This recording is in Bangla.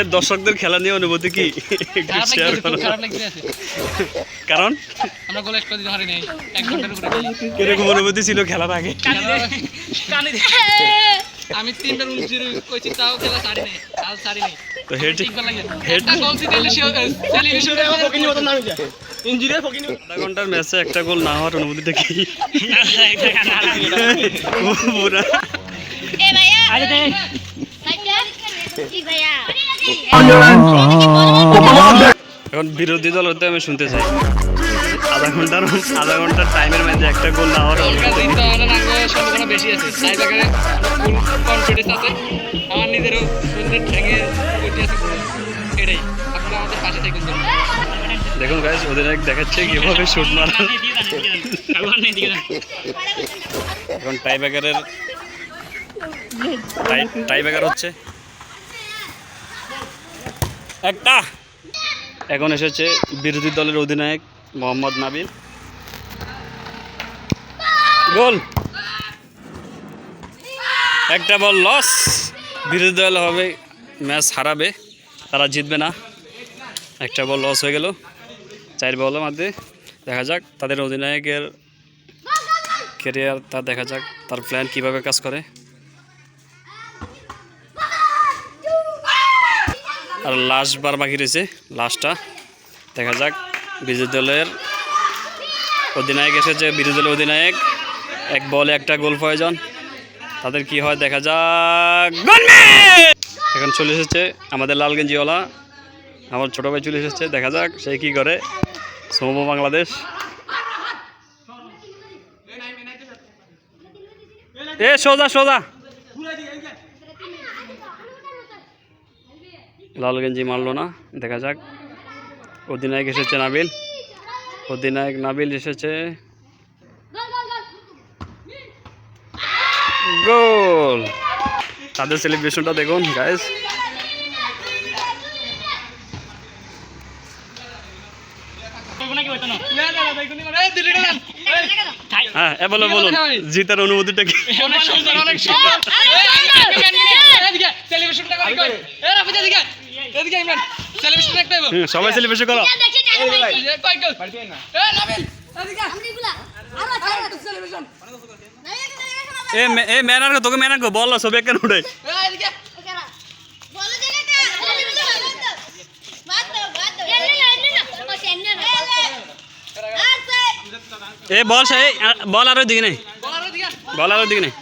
এর দর্শকদের খেলা নিয়ে অনুভূতি কি? করো। লাগছে কারণ? আমরা গোল এক করে দিতে এক ঘণ্টার উপরে। কীরকম অনুভূতি ছিল খেলার আগে? আমি তিনবার উনজিরো কইছি তাও খেলা সারি নাই নাই তো হেড ঠিকবার লাগে হেড একটা গোল দিতে টেলিভিশনে আধা ঘণ্টার ম্যাচে একটা গোল না হওয়ার অনুভূতিটা কি পুরা এ ভাইয়া। ভাইয়া এখন বিরোধী দল হতে আমি শুনতে চাই। আধা ঘণ্টার আধা ঘণ্টার টাইমের মধ্যে একটা গোল না হওয়ার সম্ভাবনা বেশি আছে তাই বাগারে ফুল কনফিডেন্স আছে। আমার নিজেরও সুন্দর ঠ্যাঙে উঠে আছে এটাই আপনারা আমাদের পাশে থাকুন দেখুন গাইজ অধিনায়ক দেখাচ্ছে কীভাবে শুট মারা। এখন টাই ব্যাগারের টাই ব্যাগার হচ্ছে। একটা। এখন এসেছে বিরোধী দলের অধিনায়ক মোহাম্মদ নাবিল। গোল। একটা বল লস। বিরোধী দল হবে, ম্যাচ হারাবে, তারা জিতবে না। একটা বল লস হয়ে গেল। চার বলের মধ্যে দেখা যাক তাদের অধিনায়কের কেরিয়ার তা দেখা যাক, তার প্ল্যান কীভাবে কাজ করে। আর লাস্ট বার বাকি রয়েছে লাস্টটা দেখা যাক বিরোধী দলের অধিনায়ক এসেছে বিরোধী দলের অধিনায়ক। এক বলে, একটা গোল প্রয়োজন। তাদের কি হয়, দেখা যাক। এখন চলে এসেছে আমাদের লালগঞ্জিওয়ালা। আমার ছোট ভাই চলে এসেছে, দেখা যাক সে কি করে। সৌম বাংলাদেশ। এ, সোজা সোজা। লালগঞ্জি মারলো না দেখা যাক অধিনায়ক এসেছে নাবিল অধিনায়ক নাবিল এসেছে গোল তাদের সেলিব্রেশনটা দেখুন গাইস হ্যাঁ এ বলো বলুন জিতার অনুভূতিটা কি অনেক সুন্দর অনেক সুন্দর এদিকে ইমরান একটা সবাই সেলিব্রেশন করো। এ ম্যানার তোকে ম্যানার কো বল সবে কেন উঠে এ বল সে বল আরও দিকে নেই। বল আর এদিকে বল আরও দিকে নেই।